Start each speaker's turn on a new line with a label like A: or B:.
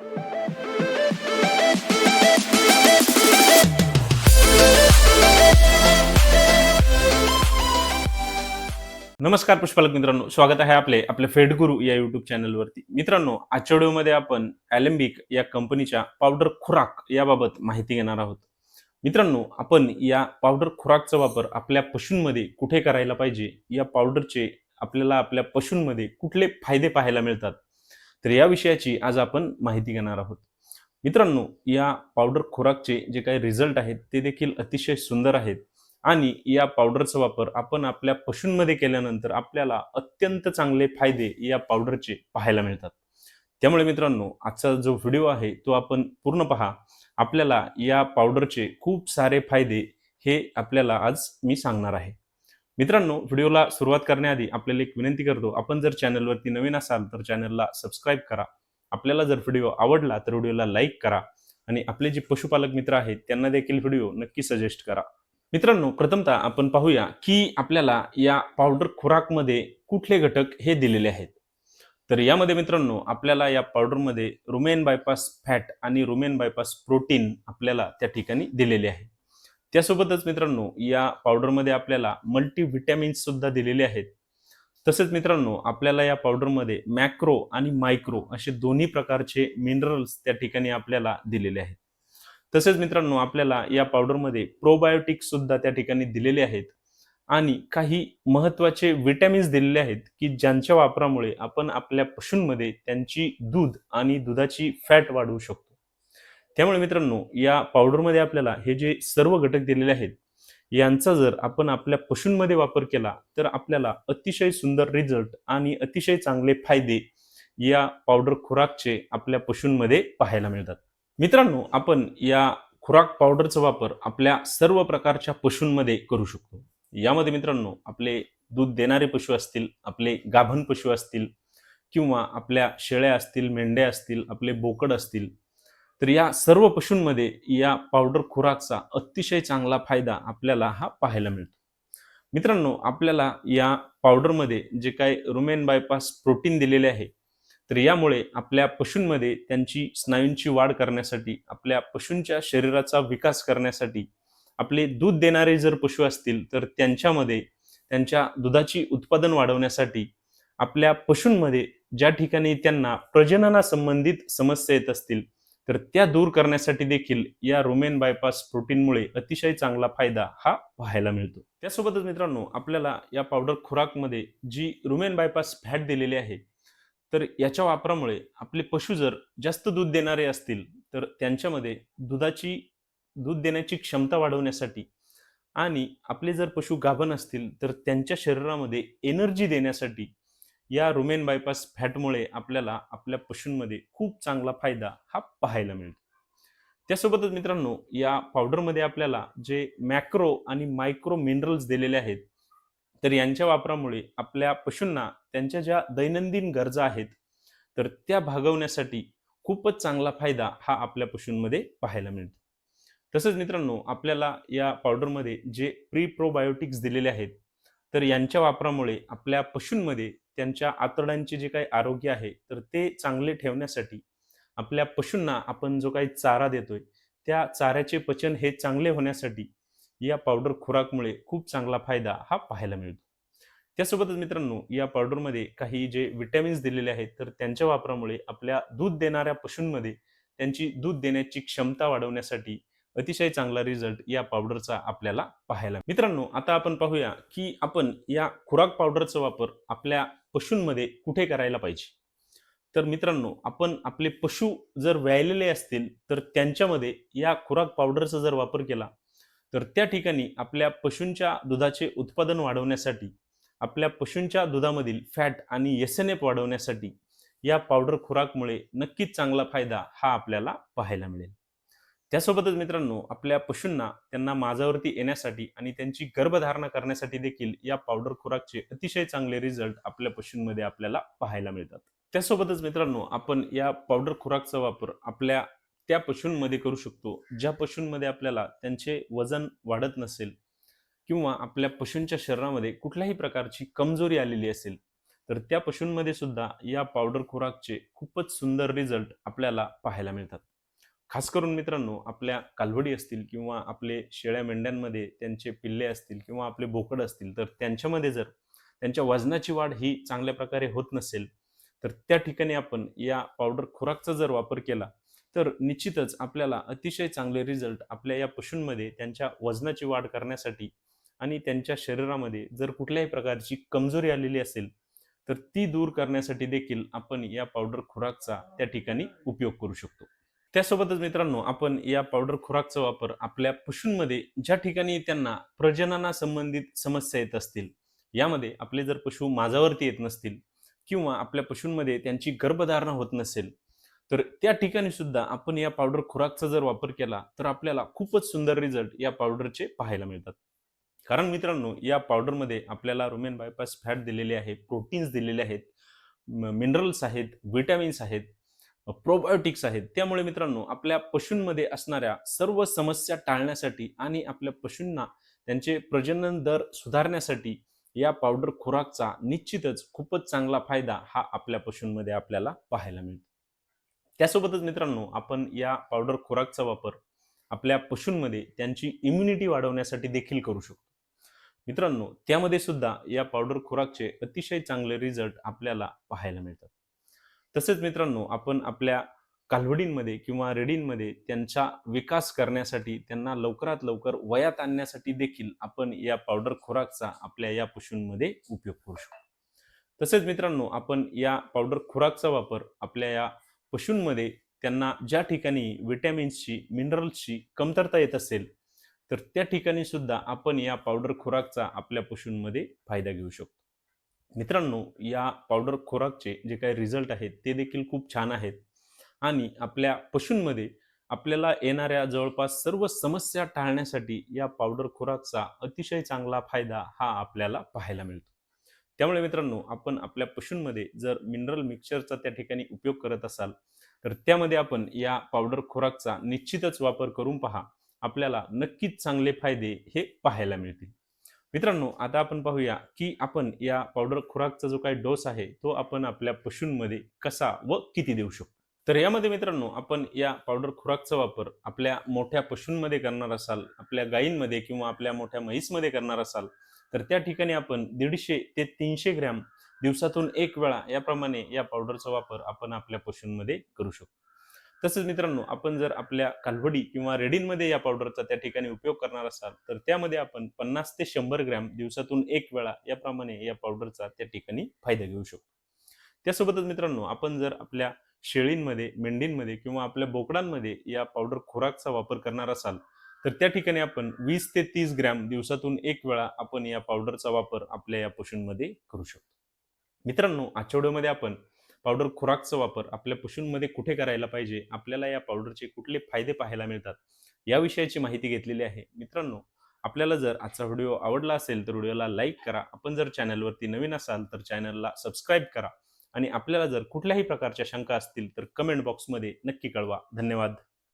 A: नमस्कार पुष्पालक मित्रांनो. स्वागत आहे आपले आपल्या फेडगुरू या युट्यूब चॅनलवरती मित्रांनो आजच्या व्हिडिओमध्ये आपण ॲलेम्बिक या कंपनीच्या पावडर खुराक याबाबत माहिती घेणार आहोत. मित्रांनो आपण या पावडर खुराकचा वापर आपल्या पशूंमध्ये कुठे करायला पाहिजे? या पावडरचे आपल्याला आपल्या पशूंमध्ये कुठले फायदे पाहायला मिळतात? तर या विषयाची आज आपण माहिती घेणार आहोत. मित्रांनो या पावडर खुराकचे जे काही रिझल्ट आहेत ते देखील अतिशय सुंदर आहेत. आणि या पावडरचा वापर आपण आपल्या पशूंमध्ये केल्यानंतर आपल्याला अत्यंत चांगले फायदे या पावडरचे पाहायला मिळतात. त्यामुळे मित्रांनो आजचा जो व्हिडिओ आहे तो आपण पूर्ण पहा. आपल्याला या पावडरचे खूप सारे फायदे हे आपल्याला आज मी सांगणार आहे. मित्रांनो व्हिडिओला सुरुवात करण्याआधी आपल्याला एक विनंती करतो आपण जर चॅनलवरती नवीन असाल तर चॅनलला सबस्क्राईब करा. आपल्याला जर व्हिडिओ आवडला तर व्हिडिओला लाईक करा आणि आपले जे पशुपालक मित्र आहेत त्यांना देखील व्हिडिओ नक्की सजेस्ट करा. मित्रांनो प्रथमतः आपण पाहूया की आपल्याला या पावडर खुराकमध्ये कुठले घटक हे दिलेले आहेत. तर यामध्ये मित्रांनो आपल्याला या पावडरमध्ये रुमेन बायपास फॅट आणि रुमेन बायपास प्रोटीन आपल्याला त्या ठिकाणी दिलेले आहे. त्यासोबतच मित्रांनो या पावडरमध्ये आपल्याला मल्टीव्हिटॅमिन्स सुद्धा दिलेले आहेत. तसेच मित्रांनो आपल्याला या पावडरमध्ये मॅक्रो आणि मायक्रो असे दोन्ही प्रकारचे मिनरल्स त्या ठिकाणी आपल्याला दिलेले आहेत. तसेच मित्रांनो आपल्याला या पावडरमध्ये प्रोबायोटिक्स सुद्धा त्या ठिकाणी दिलेले आहेत. आणि काही महत्त्वाचे विटॅमिन्स दिलेले आहेत की ज्यांच्या वापरामुळे आपण आपल्या पशूंमध्ये त्यांची दूध आणि दुधाची फॅट वाढवू शकतो. त्यामुळे मित्रांनो या पावडरमध्ये आपल्याला हे जे सर्व घटक दिलेले आहेत यांचा जर आपण आपल्या पशूंमध्ये वापर केला तर आपल्याला अतिशय सुंदर रिझल्ट आणि अतिशय चांगले फायदे या पावडर खुराकचे आपल्या पशूंमध्ये पाहायला मिळतात. मित्रांनो आपण या खुराक पावडरचा वापर आपल्या सर्व प्रकारच्या पशूंमध्ये करू शकतो. यामध्ये मित्रांनो आपले दूध देणारे पशु असतील आपले गाभण पशु असतील किंवा आपल्या शेळ्या असतील मेंढ्या असतील आपले बोकड असतील तर या सर्व पशूंमध्ये या पावडर खुराकचा अतिशय चांगला फायदा आपल्याला हा पाहायला मिळतो. मित्रांनो आपल्याला या पावडरमध्ये जे काय रुमेन बायपास प्रोटीन दिलेले आहे तर यामुळे आपल्या पशूंमध्ये त्यांची स्नायूंची वाढ करण्यासाठी आपल्या पशूंच्या शरीराचा विकास करण्यासाठी आपले दूध देणारे जर पशु असतील तर त्यांच्यामध्ये त्यांच्या दुधाची उत्पादन वाढवण्यासाठी आपल्या पशूंमध्ये ज्या ठिकाणी त्यांना प्रजननासंबंधित समस्या येत असतील तर त्या दूर करण्यासाठी देखील या रुमेन बायपास प्रोटीनमुळे अतिशय चांगला फायदा हा पाहायला मिळतो. त्यासोबतच मित्रांनो आपल्याला या पावडर खुराकमध्ये जी रुमेन बायपास फॅट दिलेली आहे तर याच्या वापरामुळे आपले पशु जर जास्त दूध देणारे असतील तर त्यांच्यामध्ये दुधाची दूध देण्याची क्षमता वाढवण्यासाठी आणि आपले जर पशु गाभण असतील तर त्यांच्या शरीरामध्ये एनर्जी देण्यासाठी या रुमेन बायपास फॅटमुळे आपल्याला आपल्या पशूंमध्ये खूप चांगला फायदा हा पाहायला मिळतो. त्यासोबतच मित्रांनो या पावडरमध्ये आपल्याला जे मॅक्रो आणि मायक्रो मिनरल्स दिलेले आहेत तर यांच्या वापरामुळे आपल्या पशूंना त्यांच्या ज्या दैनंदिन गरजा आहेत तर त्या भागवण्यासाठी खूपच चांगला फायदा हा आपल्या पशूंमध्ये पाहायला मिळतो. तसंच मित्रांनो आपल्याला या पावडरमध्ये जे प्री प्रोबायोटिक्स दिलेले आहेत तर यांच्या वापरामुळे आपल्या पशूंमध्ये त्यांच्या आतड्यांचे जे काही आरोग्य आहे तर ते चांगले ठेवण्यासाठी आपल्या पशूंना आपण जो काही चारा देतोय त्या चाऱ्याचे पचन हे चांगले होण्यासाठी या पावडर खुराकमुळे खूप चांगला फायदा हा पाहायला मिळतो. त्यासोबतच मित्रांनो या पावडरमध्ये काही जे विटॅमिन्स दिलेले आहेत तर त्यांच्या वापरामुळे आपल्या दूध देणाऱ्या पशूंमध्ये त्यांची दूध देण्याची क्षमता वाढवण्यासाठी अतिशय चांगला रिझल्ट या पावडरचा आपल्याला पाहायला मित्रांनो आता आपण पाहूया की आपण या खुराक पावडरचा वापर आपल्या पशूंमध्ये कुठे करायला पाहिजे? तर मित्रांनो आपण आपले पशु जर व्यायलेले असतील तर त्यांच्यामध्ये या खुराक पावडरचा जर वापर केला तर त्या ठिकाणी आपल्या पशूंच्या दुधाचे उत्पादन वाढवण्यासाठी आपल्या पशूंच्या दुधामधील फॅट आणि एस एन एफ वाढवण्यासाठी या पावडर खुराकमुळे नक्कीच चांगला फायदा हा आपल्याला पाहायला मिळेल. त्यासोबतच मित्रांनो आपल्या पशूंना त्यांना माझावरती येण्यासाठी आणि त्यांची गर्भधारणा करण्यासाठी देखील या पावडर खुराकचे अतिशय चांगले रिझल्ट आपल्या पशूंमध्ये आपल्याला पाहायला मिळतात. त्यासोबतच मित्रांनो आपण या पावडर खुराकचा वापर आपल्या त्या पशूंमध्ये करू शकतो ज्या पशूंमध्ये आपल्याला त्यांचे वजन वाढत नसेल किंवा आपल्या पशूंच्या शरीरामध्ये कुठल्याही प्रकारची कमजोरी आलेली असेल तर त्या पशूंमध्ये सुद्धा या पावडर खुराकचे खूपच सुंदर रिझल्ट आपल्याला पाहायला मिळतात. खास करून मित्रांनो आपल्या कालवडी असतील किंवा आपले शेळ्या मेंढ्यांमध्ये त्यांचे पिल्ले असतील किंवा आपले बोकड असतील तर त्यांच्यामध्ये जर त्यांच्या वजनाची वाढ ही चांगल्या प्रकारे होत नसेल तर त्या ठिकाणी आपण या पावडर खुराकचा जर वापर केला तर निश्चितच आपल्याला अतिशय चांगले रिझल्ट आपल्या या पशूंमध्ये त्यांच्या वजनाची वाढ करण्यासाठी आणि त्यांच्या शरीरामध्ये जर कुठल्याही प्रकारची कमजोरी आलेली असेल तर ती दूर करण्यासाठी देखील आपण या पावडर खुराकचा त्या ठिकाणी उपयोग करू शकतो. त्यासोबतच मित्रांनो आपण या पावडर खुराकचा वापर आपल्या पशूंमध्ये ज्या ठिकाणी त्यांना प्रजनना संबंधित समस्या येत असतील यामध्ये आपले जर पशु माझावरती येत नसतील किंवा आपल्या पशूंमध्ये त्यांची गर्भधारणा होत नसेल तर त्या ठिकाणी सुद्धा आपण या पावडर खुराकचा जर वापर केला तर आपल्याला खूपच सुंदर रिझल्ट या पावडरचे पाहायला मिळतात. कारण मित्रांनो या पावडरमध्ये आपल्याला रोमेन बायपास फॅट दिलेले आहे प्रोटीन्स दिलेले आहेत मिनरल्स आहेत विटॅमिन्स आहेत प्रोबायोटिक्स आहेत. त्यामुळे मित्रांनो आपल्या पशूंमध्ये असणाऱ्या सर्व समस्या टाळण्यासाठी आणि आपल्या पशूंना त्यांचे प्रजनन दर सुधारण्यासाठी या पावडर खुराकचा निश्चितच खूपच चांगला फायदा हा आपल्या पशूंमध्ये आपल्याला पाहायला मिळतो. त्यासोबतच मित्रांनो आपण या पावडर खुराकचा वापर आपल्या पशूंमध्ये त्यांची इम्युनिटी वाढवण्यासाठी देखील करू शकतो. मित्रांनो त्यामध्ये सुद्धा या पावडर खुराकचे अतिशय चांगले रिझल्ट आपल्याला पाहायला मिळतात. तसेच मित्रांनो आपण आपल्या कालवडींमध्ये किंवा रेडींमध्ये त्यांचा विकास करण्यासाठी त्यांना लवकरात लवकर वयात आणण्यासाठी देखील आपण या पावडर खुराकचा आपल्या या पशूंमध्ये उपयोग करू शकतो. तसेच मित्रांनो आपण या पावडर खुराकचा वापर आपल्या या पशूंमध्ये त्यांना ज्या ठिकाणी विटॅमिन्सची मिनरल्सची कमतरता येत असेल तर त्या ठिकाणी सुद्धा आपण या पावडर खुराकचा आपल्या पशूंमध्ये फायदा घेऊ शकतो. मित्रांनो या पावडर खोराकचे जे काही रिझल्ट आहेत ते देखील खूप छान आहेत. आणि आपल्या पशूंमध्ये आपल्याला येणाऱ्या जवळपास सर्व समस्या टाळण्यासाठी या पावडर खोराकचा अतिशय चांगला फायदा हा आपल्याला पाहायला मिळतो. त्यामुळे मित्रांनो आपण आपल्या पशूंमध्ये जर मिनरल मिक्सचरचा त्या ठिकाणी उपयोग करत असाल तर त्यामध्ये आपण या पावडर खोराकचा निश्चितच वापर करून पहा आपल्याला नक्कीच चांगले फायदे हे पाहायला मिळतील. मित्रांनो आता आपण पाहूया की आपण या पावडर खुराकचा जो काही डोस आहे तो आपण आपल्या पशूंमध्ये कसा व किती देऊ शकतो? तर यामध्ये मित्रांनो आपण या पावडर खुराकचा वापर आपल्या मोठ्या पशूंमध्ये करणार असाल आपल्या गायींमध्ये किंवा आपल्या मोठ्या म्हैसमध्ये करणार असाल तर त्या ठिकाणी आपण दीडशे ते तीनशे ग्रॅम दिवसातून एक वेळा याप्रमाणे या पावडरचा वापर आपण आपल्या पशूंमध्ये करू शकतो. तसंच मित्रांनो आपण जर आपल्या कालवडी किंवा रेडींमध्ये या पावडरचा त्या ठिकाणी उपयोग करणार असाल तर त्यामध्ये आपण पन्नास ते शंभर ग्रॅम दिवसातून एक वेळा याप्रमाणे या पावडरचा त्या ठिकाणी फायदा घेऊ शकतो. त्यासोबतच मित्रांनो आपण जर आपल्या शेळींमध्ये मेंढींमध्ये किंवा आपल्या बोकडांमध्ये या पावडर खुराकचा वापर करणार असाल तर त्या ठिकाणी आपण वीस ते तीस ग्रॅम दिवसातून एक वेळा आपण या पावडरचा वापर आपल्या या पशूंमध्ये करू शकतो. मित्रांनो आठवड्यामध्ये आपण पावडर खुराकचा वापर आपल्या पशूंमध्ये कुठे करायला पाहिजे? आपल्याला या पावडरचे कुठले फायदे पाहायला मिळतात? या विषयाची माहिती घेतलेली आहे. मित्रांनो आपल्याला जर आजचा व्हिडिओ आवडला असेल तर व्हिडिओला लाईक करा. आपण जर चॅनलवरती नवीन असाल तर चॅनलला सबस्क्राईब करा. आणि आपल्याला जर कुठल्याही प्रकारच्या शंका असतील तर कमेंट बॉक्समध्ये नक्की कळवा. धन्यवाद.